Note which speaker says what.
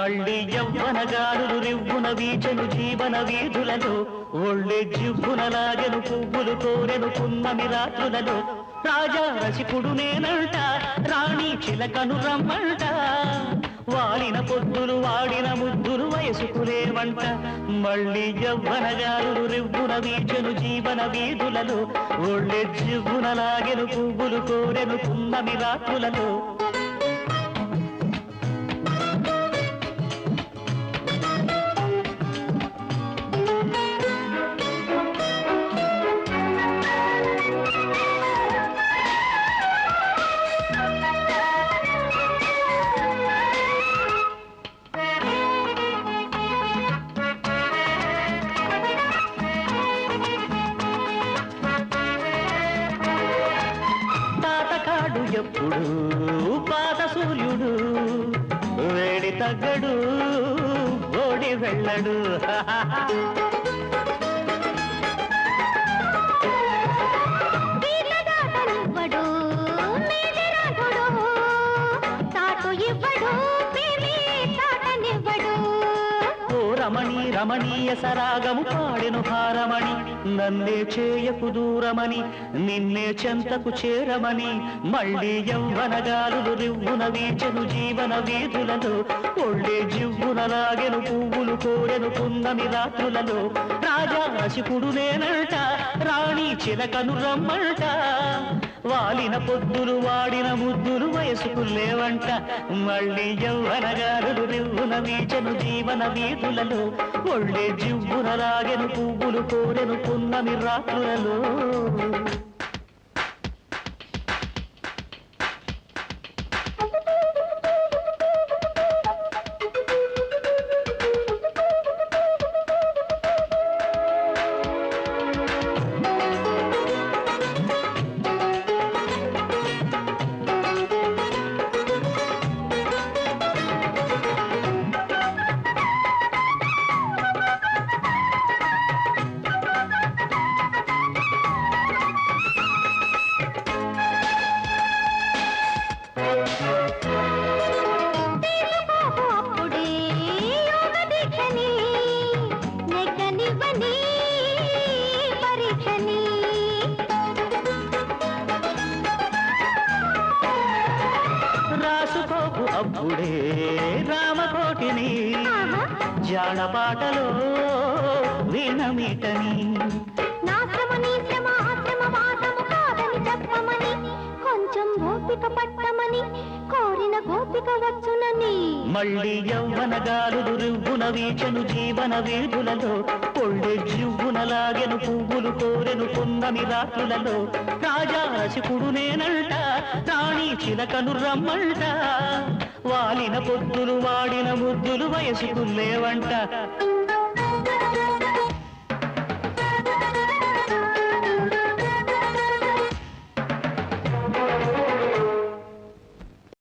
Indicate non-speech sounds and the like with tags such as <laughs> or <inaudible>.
Speaker 1: మళ్ళీ యవ్వనగారులు రివ్వున వీచను జీవన వీధులలో ఒళ్ళే జివ్వునలాగెను పువ్వులు కోరెను పున్నమి రాత్రులలో రాజా రసికుడు నేనంట రాణి చిలకను రమ్మంట. వాడిన పొద్దులు వాడిన ముద్దులు వయసుకులేవంట మళ్ళీ యవ్వనగారులు రివ్వున వీచను జీవన వీధులలో ఒళ్ళే జివ్వునలాగెను పువ్వులు కోరెను పున్నమి రాత్రులలో ఎప్పుడు పాత సూర్యుడు వేడి తగ్గడు ఓడి వెళ్ళడు. <laughs> రమణి రమణీయ సరాగము పాడెను హారమణి. నన్నే చేయకు దూరమని నిన్నే చెంతకు చేరమని మళ్ళీ యవ్వనగాలులు రివ్వున వీచెను జీవన వీధులలో. ఒళ్ళే జివ్వునలాగెను పువ్వులు కోరెను కుందని రాత్రులలో. రాజా రసికుడు నేనంట రాణి చిలకను రమ్మంట. వాలిన పొద్దులు వాడిన ముద్దులు వయసుకు లేవంట. మళ్ళీ యవ్వనగారులు రివ్వున వీచను జీవన వీధులలో. ఒళ్ళే జివ్వునలాగెను పువ్వులు కోరెను పున్నమి రాత్రులలో.
Speaker 2: అప్పుడే
Speaker 1: రామకోటిని జానపాటలో వీణమీటని
Speaker 2: నా శ్రమ నీ శ్రమ ఆశ్రమ వాసము కాదని చెప్పమని కొంచెం ఓపిక పట్టమని కోరిన వచ్చునని
Speaker 1: మళ్ళీ యవ్వనగాలు దురువ్వున వీచను జీవన వీధులలో ఒళ్ళె జివ్వునలాగెను పువ్వులు కోరెను పున్నమి రాత్రులలో. రాజా శికుడు నేనంట రాణి చిలకను రమ్మంట. వాలిన పొద్దులు వాడిన ముద్దులు వయసుకు లేవంట.